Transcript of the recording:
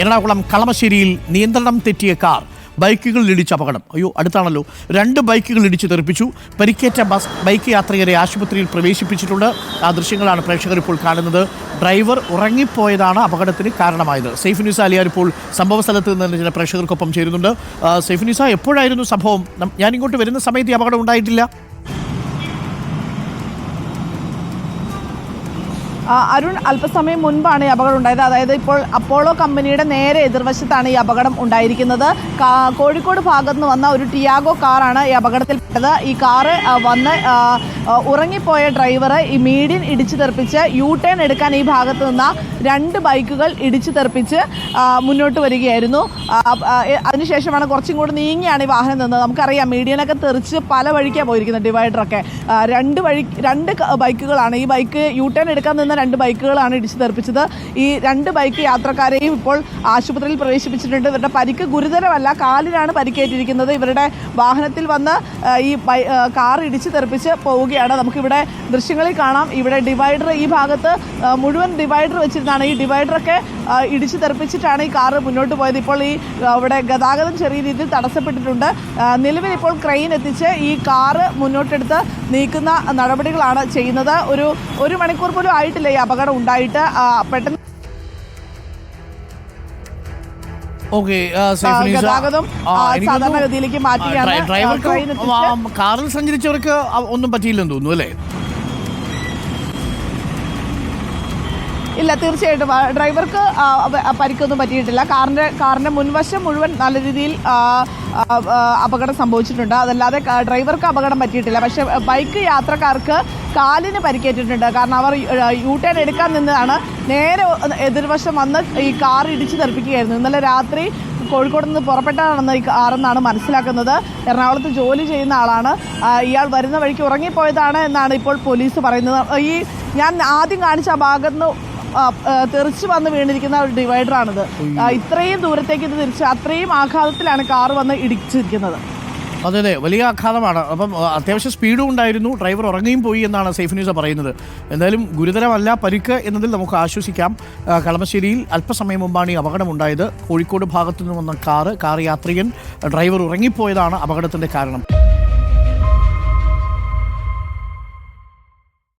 എറണാകുളം കളമശ്ശേരിയിൽ നിയന്ത്രണം തെറ്റിയ കാർ ബൈക്കുകളിൽ ഇടിച്ച് അപകടം. അയ്യോ അടുത്താണല്ലോ. രണ്ട് ബൈക്കുകൾ ഇടിച്ച് തെറിപ്പിച്ചു. പരിക്കേറ്റ ബസ് ബൈക്ക് യാത്രികരെ ആശുപത്രിയിൽ പ്രവേശിപ്പിച്ചിട്ടുണ്ട്. ആ ദൃശ്യങ്ങളാണ് പ്രേക്ഷകർ ഇപ്പോൾ കാണുന്നത്. ഡ്രൈവർ ഉറങ്ങിപ്പോയതാണ് അപകടത്തിന് കാരണമായത്. സേഫ് ന്യൂസ് അലിയാർ ഇപ്പോൾ സംഭവ സ്ഥലത്ത് നിന്ന് ചില പ്രേക്ഷകർക്കൊപ്പം ചേരുന്നുണ്ട്. സേഫ് ന്യൂസ എപ്പോഴായിരുന്നു സംഭവം? ഞാനിങ്ങോട്ട് വരുന്ന സമയത്ത് ഈ അപകടം ഉണ്ടായിട്ടില്ല. അരുൺ അല്പസമയം മുൻപാണ് ഈ അപകടം ഉണ്ടായത്. അതായത് ഇപ്പോൾ അപ്പോളോ കമ്പനിയുടെ നേരെ എതിർവശത്താണ് ഈ അപകടം ഉണ്ടായിരിക്കുന്നത്. കോഴിക്കോട് ഭാഗത്ത് നിന്ന് വന്ന ഒരു ടിയാഗോ കാറാണ് ഈ അപകടത്തിൽപ്പെട്ടത് ഈ കാറ് വന്ന് ഉറങ്ങിപ്പോയ ഡ്രൈവർ ഈ മീഡിയൻ ഇടിച്ചു തെറിപ്പിച്ച് യു ടേൺ എടുക്കാൻ ഈ ഭാഗത്ത് നിന്ന രണ്ട് ബൈക്കുകൾ ഇടിച്ചു തെറിപ്പിച്ച് മുന്നോട്ട് വരികയായിരുന്നു. അതിനുശേഷമാണ് കുറച്ചും കൂടി നീങ്ങിയാണ് ഈ വാഹനം നിന്നത്. നമുക്കറിയാം മീഡിയനൊക്കെ തെറിച്ച് പല വഴിക്കാണ് പോയിരിക്കുന്നത് ഡിവൈഡറൊക്കെ. രണ്ട് വഴി രണ്ട് ബൈക്കുകളാണ്. ഈ ബൈക്ക് യു ടേൺ എടുക്കാൻ നിന്ന രണ്ട് ബൈക്കുകളാണ് ഇടിച്ചു തെറിപ്പിച്ചത്. ഈ രണ്ട് ബൈക്ക് യാത്രക്കാരെയും ഇപ്പോൾ ആശുപത്രിയിൽ പ്രവേശിപ്പിച്ചിട്ടുണ്ട്. ഇവരുടെ പരിക്ക് ഗുരുതരമല്ല. കാലിനാണ് പരിക്കേറ്റിരിക്കുന്നത്. ഇവരുടെ വാഹനത്തിൽ വന്ന് ഈ കാർ ഇടിച്ചു തെറിപ്പിച്ച് പോവുകയാണ്. നമുക്കിവിടെ ദൃശ്യങ്ങളിൽ കാണാം. ഇവിടെ ഡിവൈഡർ ഈ ഭാഗത്ത് മുഴുവൻ ഡിവൈഡർ വെച്ചിരുന്നാണ്. ഈ ഡിവൈഡറൊക്കെ ഇടിച്ചു തെറിപ്പിച്ചിട്ടാണ് ഈ കാറ് മുന്നോട്ട് പോയത്. ഇപ്പോൾ ഈ അവിടെ ഗതാഗതം ചെറിയ രീതിയിൽ തടസ്സപ്പെട്ടിട്ടുണ്ട്. നിലവിൽ ഇപ്പോൾ ക്രെയിൻ എത്തിച്ച് ഈ കാറ് മുന്നോട്ടെടുത്ത് നീക്കുന്ന നടപടികളാണ് ചെയ്യുന്നത്. ഒരു ഒരു മണിക്കൂർ പോലും ആയിട്ടില്ല ഈ അപകടം ഉണ്ടായിട്ട്. പെട്ടെന്ന് ഡ്രൈവർക്ക് കാറിൽ സഞ്ചരിച്ചവർക്ക് ഒന്നും പറ്റിയില്ലെന്ന് തോന്നുന്നു അല്ലേ? ഇല്ല തീർച്ചയായിട്ടും. ഡ്രൈവർക്ക് പരിക്കൊന്നും പറ്റിയിട്ടില്ല. കാറിന്റെ കാറിന്റെ മുൻവശം മുഴുവൻ നല്ല രീതിയിൽ അപകടം സംഭവിച്ചിട്ടുണ്ട്. അതല്ലാതെ ഡ്രൈവർക്ക് അപകടം പറ്റിയിട്ടില്ല. പക്ഷേ ബൈക്ക് യാത്രക്കാർക്ക് കാലിന് പരിക്കേറ്റിട്ടുണ്ട്. കാരണം അവർ യു ടേൺ എടുക്കാൻ നിന്നതാണ് നേരെ എതിർവശം വന്ന് ഈ കാർ ഇടിച്ചു തെറിപ്പിക്കുകയായിരുന്നു. ഇന്നലെ രാത്രി കോഴിക്കോട് നിന്ന് പുറപ്പെട്ടാണെന്ന് ഈ കാറെന്നാണ് മനസ്സിലാക്കുന്നത്. എറണാകുളത്ത് ജോലി ചെയ്യുന്ന ആളാണ്. ഇയാൾ വരുന്ന വഴിക്ക് ഉറങ്ങിപ്പോയതാണ് എന്നാണ് ഇപ്പോൾ പോലീസ് പറയുന്നത്. ഈ ഞാൻ ആദ്യം കാണിച്ച ആ ഭാഗത്ത് തെറിച്ച് വന്ന് വീണിരിക്കുന്ന ഒരു ഡിവൈഡറാണിത്. ഇത്രയും ദൂരത്തേക്ക് ഇത് തിരിച്ച് അത്രയും ആഘാതത്തിലാണ് കാർ വന്ന് ഇടിച്ചിരിക്കുന്നത്. അതെ അതെ. വലിയ ആഘാതമാണ്. അപ്പം അത്യാവശ്യം സ്പീഡും ഉണ്ടായിരുന്നു. ഡ്രൈവർ ഉറങ്ങിയും പോയി എന്നാണ് സേഫ് ന്യൂസ് പറയുന്നത്. എന്തായാലും ഗുരുതരമല്ല പരിക്ക് എന്നതിൽ നമുക്ക് ആശ്വസിക്കാം. കളമശ്ശേരിയിൽ അല്പസമയം മുമ്പാണ് ഈ അപകടമുണ്ടായത്. കോഴിക്കോട് ഭാഗത്തു നിന്ന് വന്ന കാറ് കാർ യാത്രികൻ ഡ്രൈവർ ഉറങ്ങിപ്പോയതാണ് അപകടത്തിന്റെ കാരണം.